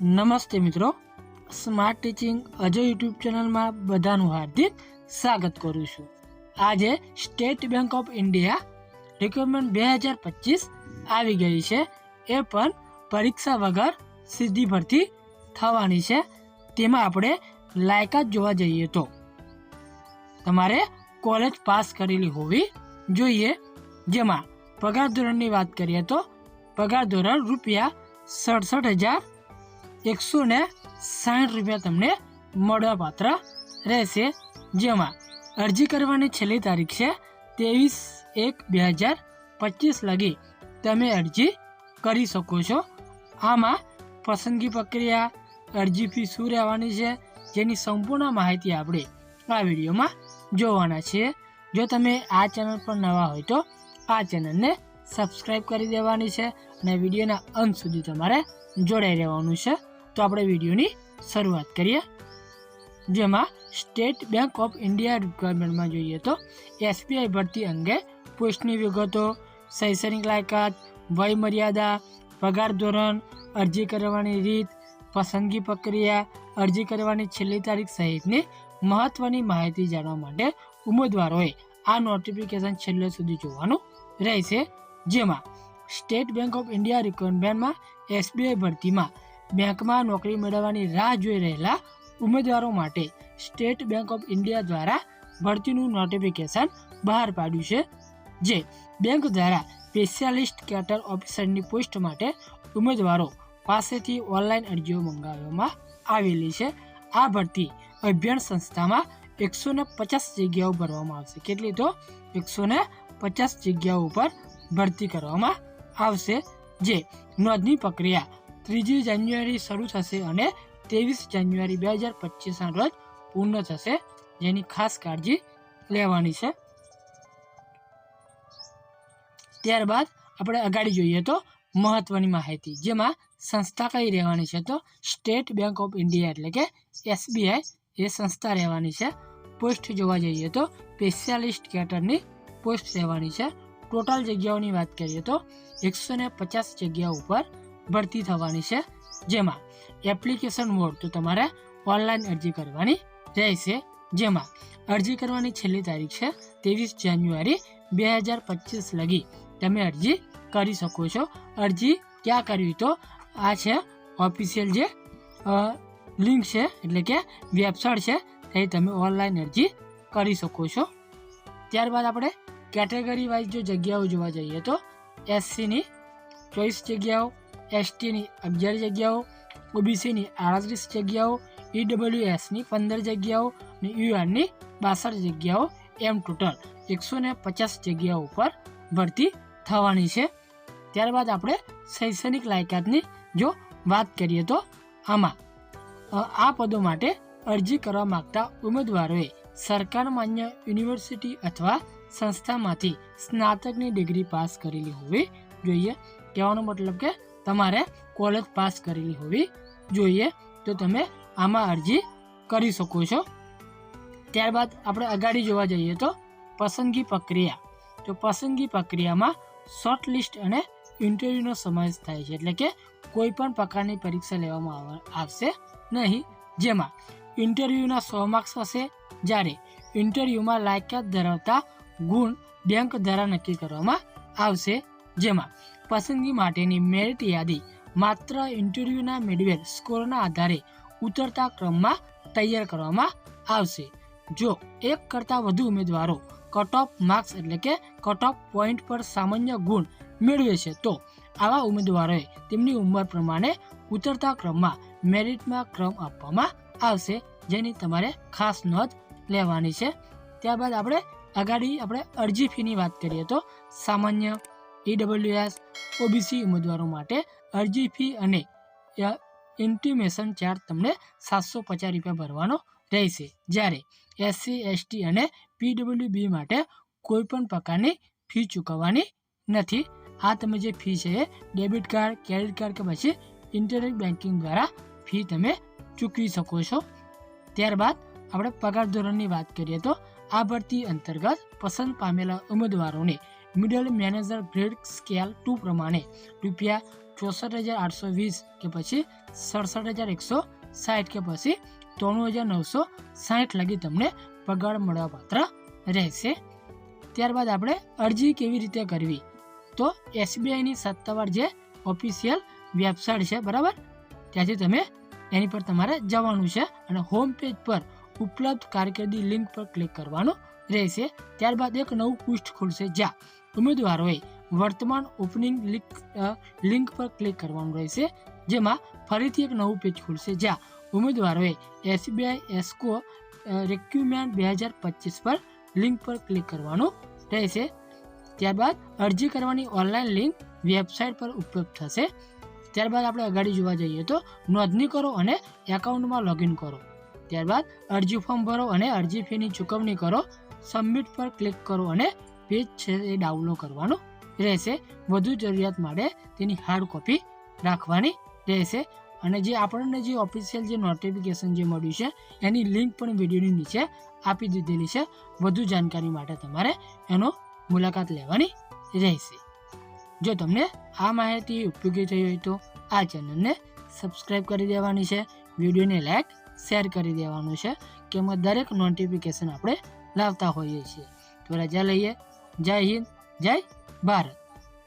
નમસ્તે મિત્રો. Smart teaching Ajay YouTube ચેનલમાં બધાનું હાર્દિક સ્વાગત કરું છું. આજે State Bank of India requirement બે હજાર પચીસ આવી ગઈ છે. એ પણ પરીક્ષા વગર સીધી ભરતી થવાની છે. તેમાં આપણે લાયકાત જોવા જઈએ તો તમારે કોલેજ પાસ કરેલી હોવી જોઈએ. જેમાં પગાર ધોરણની વાત કરીએ તો પગાર ધોરણ રૂપિયા સડસઠ હજાર એકસો ને સાઠ રૂપિયા તમને મળવાપાત્ર રહેશે. જેમાં અરજી કરવાની છેલ્લી તારીખ છે ત્રેવીસ એક બે હજાર પચીસ લગી તમે અરજી કરી શકો છો. આમાં પસંદગી પ્રક્રિયા, અરજી ફી શું રહેવાની છે, જેની સંપૂર્ણ માહિતી આપણે આ વિડીયોમાં જોવાના છીએ જો તમે આ ચેનલ પર નવા હોય તો આ ચેનલને સબસ્ક્રાઈબ કરી દેવાની છે અને વિડીયોના અંત સુધી તમારે જોડાઈ રહેવાનું છે. તો આપણે વિડીયોની શરૂઆત કરીએ. જેમાં સ્ટેટ બેંક ઓફ ઇન્ડિયા રિક્વાયરમેન્ટમાં જોઈએ તો એસબીઆઈ ભરતી અંગે પોસ્ટની વિગતો, શૈક્ષણિક લાયકાત વય મર્યાદા પગાર ધોરણ, અરજી કરવાની રીત, પસંદગી પ્રક્રિયા, અરજી કરવાની છેલ્લી તારીખ સહિતની મહત્વની માહિતી જાણવા માટે ઉમેદવારોએ આ નોટિફિકેશન છેલ્લે સુધી જોવાનું રહેશે. જેમાં સ્ટેટ બેંક ઓફ ઇન્ડિયા રિક્વાયરમેન્ટમાં એસબીઆઈ ભરતીમાં બેંકમાં નોકરી મેળવવાની રાહ જોઈ રહેલા ઉમેદવારો માટે સ્ટેટ બેંક ઓફ ઇન્ડિયા દ્વારા ભરતીનું નોટિફિકેશન બહાર પાડ્યું છે, જે બેંક દ્વારા સ્પેશિયાલિસ્ટ કેટર ઓફિસરની પોસ્ટ માટે ઉમેદવારો પાસેથી ઓનલાઈન અરજીઓ મંગાવવામાં આવેલી છે. આ ભરતી અભ્યાસ સંસ્થામાં એકસો ને પચાસ જગ્યાઓ ભરવામાં આવશે. કેટલી તો? એકસો ને પચાસ જગ્યાઓ ઉપર ભરતી કરવામાં આવશે, જે નોંધણી પ્રક્રિયા ત્રીજી જાન્યુઆરી શરૂ થશે અને ત્રેવીસ જાન્યુઆરી બે હજાર પચીસના રોજ પૂર્ણ થશે. જેની ખાસ કાળજી લેવાની છે. ત્યારબાદ આપણે અગાડી જોઈએ તો મહત્વની માહિતી, જેમાં સંસ્થા કઈ રહેવાની છે તો સ્ટેટ બેંક ઓફ ઇન્ડિયા એટલે કે એસબીઆઈ એ સંસ્થા રહેવાની છે. પોસ્ટ જોવા જઈએ તો સ્પેશિયાલિસ્ટ કેટરની પોસ્ટ રહેવાની છે. ટોટલ જગ્યાઓની વાત કરીએ તો એકસો ને પચાસ જગ્યાઓ ઉપર ભરતી થવાની છે. જેમાં એપ્લિકેશન મોડ તો તમારે ઓનલાઈન અરજી કરવાની રહેશે. જેમાં અરજી કરવાની છેલ્લી તારીખ છે ત્રેવીસ જાન્યુઆરી બે હજાર પચીસ લગી તમે અરજી કરી શકો છો. અરજી ક્યાં કરવી તો આ છે ઓફિશિયલ જે લિંક છે એટલે કે વેબસાઇટ છે તે તમે ઓનલાઈન અરજી કરી શકો છો. ત્યારબાદ આપણે કેટેગરી વાઇઝ જો જગ્યાઓ જોવા જઈએ તો એસસીની ચોવીસ જગ્યાઓ એસટીની અગિયાર જગ્યાઓ ઓબીસીની આડત્રીસ જગ્યાઓ ઈડબ્લ્યુએસની પંદર જગ્યાઓ અને યુઆરની બાસઠ જગ્યાઓ એમ ટોટલ એકસો ને પચાસ જગ્યાઓ ઉપર ભરતી થવાની છે. ત્યારબાદ આપણે શૈક્ષણિક લાયકાતની જો વાત કરીએ તો આમાં આ પદો માટે અરજી કરવા માગતા ઉમેદવારોએ સરકાર માન્ય યુનિવર્સિટી અથવા સંસ્થામાંથી સ્નાતકની ડિગ્રી પાસ કરેલી હોવી જોઈએ. કહેવાનો મતલબ કે તમારે કોલેજ પાસ કરેલી હોવી જોઈએ. તો તમે આમાં અરજી કરી શકો છો. ત્યારબાદ આપણે અગાડી જોવા જઈએ તો પસંદગી પ્રક્રિયા. તો પસંદગી પ્રક્રિયામાં શોર્ટ લિસ્ટ અને ઇન્ટરવ્યૂનો સમાવેશ થાય છે. એટલે કે કોઈ પણ પ્રકારની પરીક્ષા લેવામાં આવ- આવશે નહીં. જેમાં ઇન્ટરવ્યૂના સો માર્ક્સ હશે. જ્યારે ઇન્ટરવ્યૂમાં લાયકાત ધરાવતા ગુણ બેંક દ્વારા નક્કી કરવામાં આવશે. જેમાં પસંદગી માટેની મેરિટ યાદી માત્ર ઇન્ટરવ્યૂના મેળવેલ સ્કોરના આધારે ઉતરતા ક્રમમાં તૈયાર કરવામાં આવશે. જો એક કરતાં વધુ ઉમેદવારો કટ ઓફ માર્ક્સ એટલે કે કટ ઓફ પોઈન્ટ પર સામાન્ય ગુણ મેળવે છે, તો આવા ઉમેદવારોએ તેમની ઉંમર પ્રમાણે ઉતરતા ક્રમમાં મેરિટમાં ક્રમ આપવામાં આવશે, જેની તમારે ખાસ નોંધ લેવાની છે. ત્યારબાદ આપણે આગાડી આપણે અરજી ફીની વાત કરીએ, તો સામાન્ય ઈડબ્લ્યુએસ ઓબીસી ઉમેદવારો માટે અરજી ફી અને ઇન્ટિમેશન ચાર્જ તમને સાતસો પચાસ રૂપિયા ભરવાનો રહેશે. જ્યારે એસસી એસટી અને પીડબલ્યુ બી માટે કોઈપણ પ્રકારની ફી ચૂકવવાની નથી. આ તમે જે ફી છે એ ડેબિટ કાર્ડ, ક્રેડિટ કાર્ડ કે પછી ઇન્ટરનેટ બેન્કિંગ દ્વારા ફી તમે ચૂકવી શકો છો. ત્યારબાદ આપણે પગાર ધોરણની વાત કરીએ તો આ ભરતી અંતર્ગત પસંદ પામેલા ઉમેદવારોને middle manager grade scale two પ્રમાણે રૂપિયા ચોસઠ હજાર આઠસો વીસ કે પછી સડસઠ હજાર એકસો સાઠ કે પછી ત્રાણું હજાર નવસો સાઠ લગી તમને પગાર મળવાપાત્ર રહેશે. ત્યારબાદ આપણે અરજી કેવી રીતે કરવી? તો એસબીઆઈની સત્તાવાર જે ઓફિશિયલ વેબસાઇટ છે, બરાબર? ત્યાંથી તમે એની પર તમારે જવાનું છે અને હોમ પેજ પર ઉપલબ્ધ કારકિર્દી લિંક પર ક્લિક કરવાનું રહેશે. ત્યારબાદ એક નવું પૃષ્ઠ ખુલશે. જ્યાં ઉમેદવારોએ વર્તમાન ઓપનિંગ લિંક લિંક પર ક્લિક કરવાનું રહેશે. જેમાં ફરીથી એક નવું પેજ ખુલશે. જ્યાં ઉમેદવારોએ એસબીઆઈ એસ્કો રિક્યુમેન્ટ બે હજાર પચીસ પર લિંક પર ક્લિક કરવાનું રહેશે. ત્યારબાદ અરજી કરવાની ઓનલાઈન લિંક વેબસાઇટ પર ઉપલબ્ધ થશે. ત્યારબાદ આપણે આગળ જોવા જઈએ તો નોંધણી કરો અને એકાઉન્ટમાં લોગિન કરો. ત્યારબાદ અરજી ફોર્મ ભરો અને અરજી ફીની ચૂકવણી કરો. સબમિટ પર ક્લિક કરો અને પેજ છે એ ડાઉનલોડ કરવાનું રહેશે. વધુ જરૂરિયાત માટે તેની હાર્ડ કોપી રાખવાની રહેશે. અને જે આપણને જે ઓફિશિયલ જે નોટિફિકેશન જે મળ્યું છે, એની લિંક પણ વિડીયોની નીચે આપી દીધેલી છે. વધુ જાણકારી માટે તમારે એનો મુલાકાત લેવાની રહેશે. જો તમને આ માહિતી ઉપયોગી થઈ હોય તો આ ચેનલને સબસ્ક્રાઈબ કરી દેવાની છે, વિડીયોને લાઈક શેર કરી દેવાનું છે, કે એમાં દરેક નોટિફિકેશન આપણે લાવતા હોઈએ છીએ. તો રજા લઈએ. જય હિન્દ. જય ભારત.